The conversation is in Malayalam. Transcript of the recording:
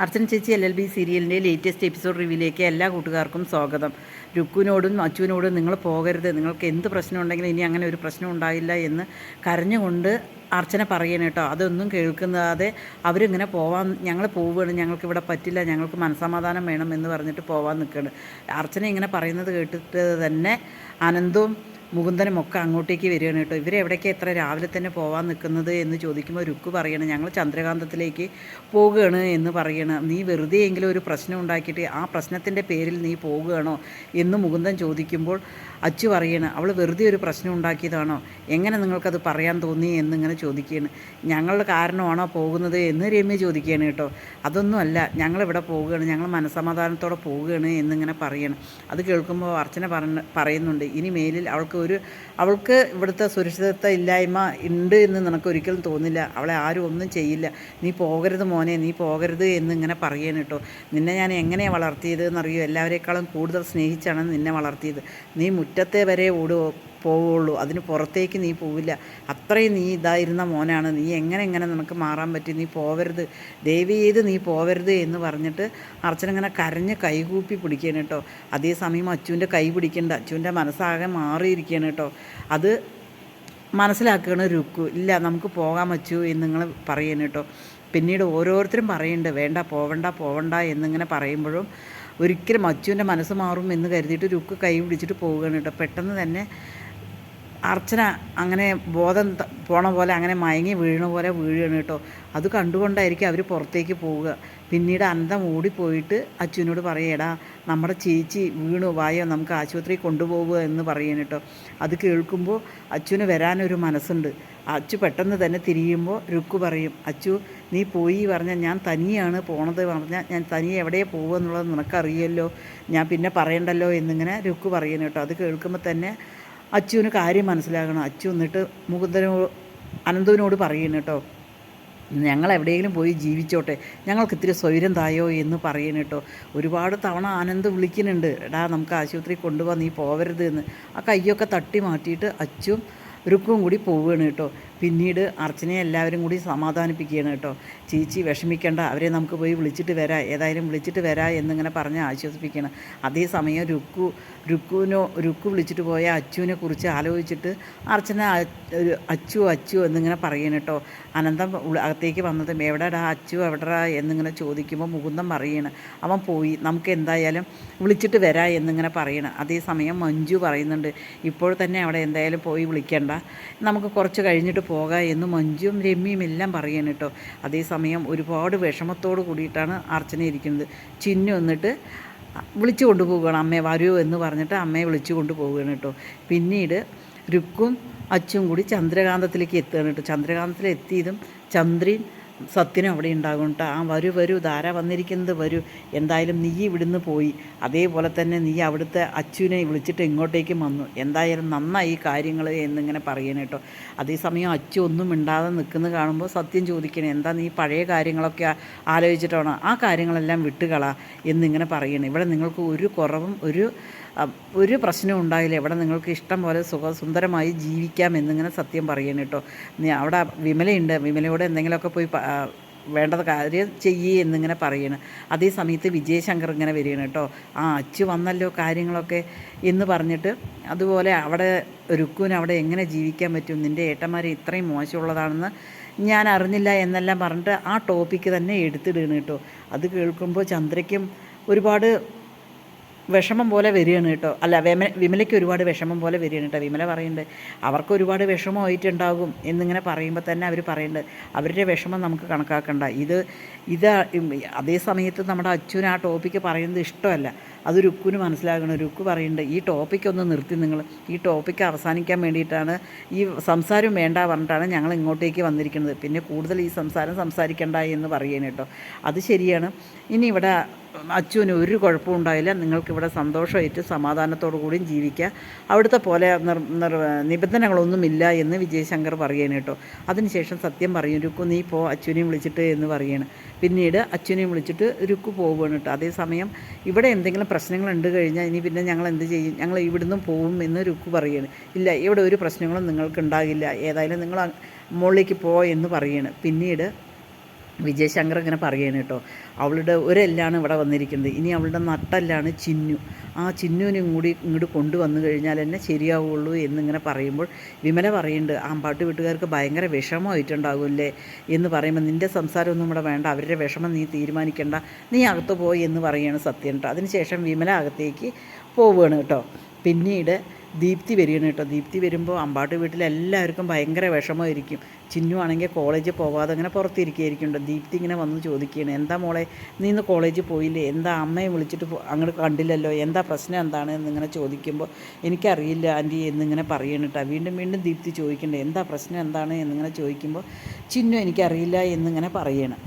അർച്ചന ചേച്ചി എൽ എൽ ബി സീരിയലിന്റെ ലേറ്റസ്റ്റ് എപ്പിസോഡ് റിവ്യൂയിലേക്ക് എല്ലാ കൂട്ടുകാർക്കും സ്വാഗതം. രുക്കുവിനോടും അച്ചുവിനോടും നിങ്ങൾ പോകരുത്. നിങ്ങൾക്ക് എന്ത് പ്രശ്നം ഉണ്ടെങ്കിലും ഇനി അങ്ങനെ ഒരു പ്രശ്നം ഉണ്ടായില്ല എന്ന് കരഞ്ഞുകൊണ്ട് അർച്ചന പറയണം കേട്ടോ. അതൊന്നും കേൾക്കുന്നതാതെ അവരിങ്ങനെ പോവാൻ ഞങ്ങൾ പോവുകയാണ്. ഞങ്ങൾക്ക് ഇവിടെ പറ്റില്ല. ഞങ്ങൾക്ക് മനസമാധാനം വേണം എന്ന് പറഞ്ഞിട്ട് പോവാൻ നിൽക്കുകയാണ്. അർച്ചന ഇങ്ങനെ പറയുന്നത് കേട്ടിട്ട് തന്നെ അനന്തവും മുകുന്ദനും ഒക്കെ അങ്ങോട്ടേക്ക് വരികയാണ് കേട്ടോ. ഇവരെവിടേക്ക് എത്ര രാവിലെ തന്നെ പോകാൻ നിൽക്കുന്നത് എന്ന് ചോദിക്കുമ്പോൾ രുക്ക് പറയണം ഞങ്ങൾ ചന്ദ്രകാന്തത്തിലേക്ക് പോവുകയാണ് എന്ന് പറയണം. നീ വെറുതെ എങ്കിലും ഒരു പ്രശ്നം ഉണ്ടാക്കിയിട്ട് ആ പ്രശ്നത്തിന്റെ പേരിൽ നീ പോവുകയാണോ എന്ന് മുകുന്ദൻ ചോദിക്കുമ്പോൾ അച്ചു പറയണം അവൾ വെറുതെ ഒരു പ്രശ്നം ഉണ്ടാക്കിയതാണോ? എങ്ങനെ നിങ്ങൾക്കത് പറയാൻ തോന്നി? എന്നിങ്ങനെ ചോദിക്കുകയാണ്. ഞങ്ങളുടെ കാരണമാണോ പോകുന്നത്? എന്ന് രമ്യ ചോദിക്കുകയാണ് കേട്ടോ. അതൊന്നുമല്ല ഞങ്ങളിവിടെ പോവുകയാണ് ഞങ്ങൾ മനസമാധാനത്തോടെ പോവുകയാണ് എന്നിങ്ങനെ പറയണം. അത് കേൾക്കുമ്പോൾ അർച്ചന പറയുന്നുണ്ട് ഇനി മേലിൽ അവൾക്ക് ഒരു അവൾക്ക് ഇവിടുത്തെ സുരക്ഷിതത്വ ഇല്ലായ്മ ഉണ്ട് എന്ന് നിനക്ക് ഒരിക്കലും തോന്നില്ല. അവളെ ആരും ഒന്നും ചെയ്യില്ല. നീ പോകരുത് മോനെ നീ പോകരുത് എന്നിങ്ങനെ പറയണം കേട്ടോ നിന്നെ ഞാൻ എങ്ങനെയാണ് വളർത്തിയത് എന്നറിയോ? എല്ലാവരേക്കാളും കൂടുതൽ സ്നേഹിച്ചാണ് നിന്നെ വളർത്തിയത്. നീ മുറ്റത്തെ വരെ ഓടുക പോവുള്ളൂ. അതിന് പുറത്തേക്ക് നീ പോവില്ല. അത്രയും നീ ഇതായിരുന്ന മോനാണ്. നീ എങ്ങനെ എങ്ങനെ നിനക്ക് മാറാൻ പറ്റും? നീ പോവരുത്. ദേവി ചെയ്ത് നീ പോവരുത് എന്ന് പറഞ്ഞിട്ട് അർച്ചന ഇങ്ങനെ കരഞ്ഞ് കൈകൂപ്പി പിടിക്കുകയാണ് കേട്ടോ. അതേസമയം അച്ചുവിന്റെ കൈ പിടിക്കേണ്ട. അച്ചുവിന്റെ മനസ്സാകെ മാറിയിരിക്കുകയാണ് കേട്ടോ. അത് മനസ്സിലാക്കുകയാണ് രുക്കു. ഇല്ല നമുക്ക് പോകാൻ പറ്റൂ എന്ന് നിങ്ങൾ പറയുന്നു കേട്ടോ. പിന്നീട് ഓരോരുത്തരും പറയുന്നുണ്ട് വേണ്ട പോവണ്ട പോവണ്ട എന്നിങ്ങനെ പറയുമ്പോഴും ഒരിക്കലും അച്ചുവിന്റെ മനസ്സ് മാറും എന്ന് കരുതിയിട്ട് രുക്ക് കൈ പിടിച്ചിട്ട് പോവുകയാണ് കേട്ടോ. പെട്ടെന്ന് തന്നെ അർച്ചന അങ്ങനെ ബോധം പോണ പോലെ അങ്ങനെ മയങ്ങി വീഴണ പോലെ വീഴുകയാണ് കേട്ടോ. അത് കണ്ടുകൊണ്ടായിരിക്കും അവർ പുറത്തേക്ക് പോവുക. പിന്നീട് അന്തം ഓടിപ്പോയിട്ട് അച്ഛനോട് പറയേടാ നമ്മുടെ ചേച്ചി വീണു വായോ നമുക്ക് ആശുപത്രിയിൽ കൊണ്ടുപോകുക എന്ന് പറയണം കേട്ടോ. അത് കേൾക്കുമ്പോൾ അച്ഛന് വരാനൊരു മനസ്സുണ്ട്. അച്ചു പെട്ടെന്ന് തന്നെ തിരിയുമ്പോൾ രുക്കു പറയും അച്ചു നീ പോയി പറഞ്ഞാൽ ഞാൻ തനിയാണ് പോണത് പറഞ്ഞാൽ ഞാൻ തനിയെ എവിടെ പോകുക എന്നുള്ളത് നിനക്കറിയല്ലോ. ഞാൻ പിന്നെ പറയണ്ടല്ലോ എന്നിങ്ങനെ രുക്കു പറയണം കേട്ടോ. അത് കേൾക്കുമ്പോൾ തന്നെ അച്ചുവിന് കാര്യം മനസ്സിലാകണം. അച്ചു എന്നിട്ട് മുകുന്ദനോട് അനന്തുവിനോട് പറയണം കേട്ടോ. ഞങ്ങൾ എവിടെയെങ്കിലും പോയി ജീവിച്ചോട്ടെ. ഞങ്ങൾക്ക് ഇത്തിരി സ്വൈരം തായോ എന്ന് പറയുന്നു കേട്ടോ. ഒരുപാട് തവണ ആനന്ദ് വിളിക്കുന്നുണ്ട്. എടാ നമുക്ക് ആശുപത്രി കൊണ്ടുപോകാൻ നീ പോവരുത് എന്ന്. ആ കയ്യൊക്കെ തട്ടി മാറ്റിയിട്ട് അച്ചും രുക്കും കൂടി പോവുകയാണ് കേട്ടോ. പിന്നീട് അർച്ചനയെ എല്ലാവരും കൂടി സമാധാനിപ്പിക്കുകയാണ് കേട്ടോ. ചേച്ചി വിഷമിക്കേണ്ട. അവരെ നമുക്ക് പോയി വിളിച്ചിട്ട് വരാം. ഏതായാലും വിളിച്ചിട്ട് വരാം എന്നിങ്ങനെ പറഞ്ഞ് ആശ്വസിപ്പിക്കണം അതേസമയം രുക്കു രുക്കുവിനോ രുക്കു വിളിച്ചിട്ട് പോയ അച്ചുവിനെ കുറിച്ച് ആലോചിച്ചിട്ട് അർച്ചന അച്ചു അച്ചു എന്നിങ്ങനെ പറയണം കേട്ടോ. അനന്തം അകത്തേക്ക് വന്നത് എവിടെടാ? അച്ചു എവിടെടാ? എന്നിങ്ങനെ ചോദിക്കുമ്പോൾ മുകുന്ദം പറയണം അവൻ പോയി. നമുക്ക് എന്തായാലും വിളിച്ചിട്ട് വരാം എന്നിങ്ങനെ പറയണം അതേസമയം മഞ്ജു പറയുന്നുണ്ട്. ഇപ്പോൾ തന്നെ അവിടെ എന്തായാലും പോയി വിളിക്കേണ്ട. നമുക്ക് കുറച്ച് കഴിഞ്ഞിട്ട് പോകാം എന്ന് മഞ്ജുവും രമ്യയും എല്ലാം പറയണം കേട്ടോ. അതേസമയം ഒരുപാട് വിഷമത്തോട് കൂടിയിട്ടാണ് അർച്ചന ഇരിക്കുന്നത്. ചിന്നു എന്നിട്ട് വിളിച്ചു കൊണ്ടുപോവുകയാണ്. അമ്മയെ വരൂ എന്ന് പറഞ്ഞിട്ട് അമ്മയെ വിളിച്ചു കൊണ്ടുപോവുകയാണ് കേട്ടോ. പിന്നീട് രുക്കും അച്ചും കൂടി ചന്ദ്രകാന്തത്തിലേക്ക് എത്തുകയാണ് കേട്ടോ. ചന്ദ്രകാന്തത്തിൽ എത്തിയതും ചന്ദ്രൻ സത്യനും അവിടെ ഉണ്ടാകും കേട്ടോ. ആ വരൂ വരൂ ധാര വന്നിരിക്കുന്നത് വരൂ. എന്തായാലും നീ ഇവിടുന്ന് പോയി. അതേപോലെ തന്നെ നീ അവിടുത്തെ അച്ചുവിനെ വിളിച്ചിട്ട് ഇങ്ങോട്ടേക്കും വന്നു. എന്തായാലും നന്നായി കാര്യങ്ങൾ എന്നിങ്ങനെ പറയണം കേട്ടോ. അതേസമയം അച്ചു ഒന്നും മിണ്ടാതെ നിൽക്കുന്നത് കാണുമ്പോൾ സത്യം ചോദിക്കണേ എന്താ നീ പഴയ കാര്യങ്ങളൊക്കെ ആലോചിച്ചിട്ടാണോ? ആ കാര്യങ്ങളെല്ലാം വിട്ടുകള എന്നിങ്ങനെ പറയണേ. ഇവിടെ നിങ്ങൾക്ക് ഒരു കുറവും ഒരു ഒരു പ്രശ്നവും ഉണ്ടായില്ല. ഇവിടെ നിങ്ങൾക്ക് ഇഷ്ടം പോലെ സുഖ സുന്ദരമായി ജീവിക്കാം എന്നിങ്ങനെ സത്യം പറയണം കേട്ടോ. അവിടെ വിമലയുണ്ട്. വിമലയോട് എന്തെങ്കിലുമൊക്കെ പോയി വേണ്ടത് കാര്യം ചെയ്യേ എന്നിങ്ങനെ പറയണം. അതേ സമയത്ത് വിജയശങ്കർ ഇങ്ങനെ വരികയാണ് കേട്ടോ. ആ അച്ചു വന്നല്ലോ കാര്യങ്ങളൊക്കെ എന്ന് പറഞ്ഞിട്ട് അതുപോലെ അവിടെ രുക്കുവിന് അവിടെ എങ്ങനെ ജീവിക്കാൻ പറ്റും? നിന്റെ ഏട്ടന്മാർ ഇത്രയും മോശമുള്ളതാണെന്ന് ഞാൻ അറിഞ്ഞില്ല എന്നെല്ലാം പറഞ്ഞിട്ട് ആ ടോപ്പിക്ക് തന്നെ എടുത്തിടുകയാണ് കേട്ടോ. അത് കേൾക്കുമ്പോൾ ചന്ദ്രയ്ക്കും ഒരുപാട് വിഷമം പോലെ വരികയാണ് കേട്ടോ. അല്ല വിമ വിമലയ്ക്ക് ഒരുപാട് വിഷമം പോലെ വരികയാണ് കേട്ടോ. വിമല പറയുന്നുണ്ട് അവർക്ക് ഒരുപാട് വിഷമമായിട്ടുണ്ടാകും എന്നിങ്ങനെ പറയുമ്പോൾ തന്നെ അവർ പറയുന്നുണ്ട് അവരുടെ വിഷമം നമുക്ക് കണക്കാക്കണ്ട. ഇത് ഇത് അതേ സമയത്ത് നമ്മുടെ അച്ഛൻ ആ ടോപ്പിക്ക് പറയുന്നത് ഇഷ്ടമല്ല. അത് രുക്കുവിന് മനസ്സിലാകണം. രുക്കു പറയുന്നുണ്ട് ഈ ടോപ്പിക്ക് ഒന്ന് നിർത്തി നിങ്ങൾ. ഈ ടോപ്പിക്ക് അവസാനിക്കാൻ വേണ്ടിയിട്ടാണ് ഈ സംസാരം വേണ്ട പറഞ്ഞിട്ടാണ് ഞങ്ങൾ ഇങ്ങോട്ടേക്ക് വന്നിരിക്കുന്നത്. പിന്നെ കൂടുതൽ ഈ സംസാരം സംസാരിക്കണ്ട എന്ന് പറയുന്നത് കേട്ടോ. അത് ശരിയാണ്. ഇനി ഇവിടെ അച്ചുവിന് ഒരു കുഴപ്പവും ഉണ്ടായില്ല. നിങ്ങൾക്കിവിടെ സന്തോഷമായിട്ട് സമാധാനത്തോടു കൂടിയും ജീവിക്കുക. അവിടുത്തെ പോലെ നിർ നിർ നിബന്ധനകളൊന്നുമില്ല എന്ന് വിജയശങ്കർ പറയണ കേട്ടോ. അതിനുശേഷം സത്യം പറയും രുക്കു നീ പോ അച്ഛനെയും വിളിച്ചിട്ട് എന്ന് പറയണം പിന്നീട് അച്ഛനെയും വിളിച്ചിട്ട് രുക്കു പോവുകയാണ് കേട്ടോ. അതേസമയം ഇവിടെ എന്തെങ്കിലും പ്രശ്നങ്ങൾ ഉണ്ട് കഴിഞ്ഞാൽ ഇനി പിന്നെ ഞങ്ങൾ എന്ത് ചെയ്യും? ഞങ്ങൾ ഇവിടുന്ന് പോവും എന്ന് രുക്കു പറയണം ഇല്ല ഇവിടെ ഒരു പ്രശ്നങ്ങളും നിങ്ങൾക്ക് ഉണ്ടാകില്ല ഏതായാലും നിങ്ങൾ മുകളിലേക്ക് പോ എന്ന് പറയുകയാണ്. പിന്നീട് വിജയശങ്കർ ഇങ്ങനെ പറയുകയാണ് കേട്ടോ. അവളുടെ ഒരെല്ലാണ് ഇവിടെ വന്നിരിക്കുന്നത്. ഇനി അവളുടെ നട്ടെല്ലാണ് ചിന്നു. ആ ചിന്നുവിനും കൂടി ഇങ്ങോട്ട് കൊണ്ടുവന്നു കഴിഞ്ഞാൽ എന്നെ ശരിയാവുള്ളൂ എന്നിങ്ങനെ പറയുമ്പോൾ വിമല പറയുന്നുണ്ട് ആമ്പാട്ട് വീട്ടുകാർക്ക് ഭയങ്കര വിഷമമായിട്ടുണ്ടാകുമല്ലേ? എന്ന് പറയുമ്പോൾ നിന്റെ സംസാരമൊന്നും ഇവിടെ വേണ്ട. അവരുടെ വിഷമം നീ തീരുമാനിക്കേണ്ട. നീ അകത്ത് പോയി എന്ന് പറയുകയാണ് സത്യം കേട്ടോ. അതിനുശേഷം വിമല അകത്തേക്ക് പോവുകയാണ് കേട്ടോ. പിന്നീട് ദീപ്തി വരികയാണ് കേട്ടോ. ദീപ്തി വരുമ്പോൾ അമ്പാട്ട് വീട്ടിൽ എല്ലാവർക്കും ഭയങ്കര വിഷമമായിരിക്കും. ചിന്നു ആണെങ്കിൽ കോളേജിൽ പോവാതെ അങ്ങനെ പുറത്തിരിക്കുകയായിരിക്കും ദീപ്തി ഇങ്ങനെ വന്ന് ചോദിക്കുകയാണ് എന്താ മോളെ നീ ഇന്ന് കോളേജിൽ പോയില്ലേ? എന്താ അമ്മയെ വിളിച്ചിട്ട് അങ്ങോട്ട് കണ്ടില്ലല്ലോ? എന്താ പ്രശ്നം? എന്താണ്? എന്നിങ്ങനെ ചോദിക്കുമ്പോൾ എനിക്കറിയില്ല ആന്റി എന്നിങ്ങനെ പറയണം കേട്ടോ. വീണ്ടും വീണ്ടും ദീപ്തി ചോദിക്കണ്ടേ എന്താ പ്രശ്നം? എന്താണ്? എന്നിങ്ങനെ ചോദിക്കുമ്പോൾ ചിന്നു എനിക്കറിയില്ല എന്നിങ്ങനെ പറയണം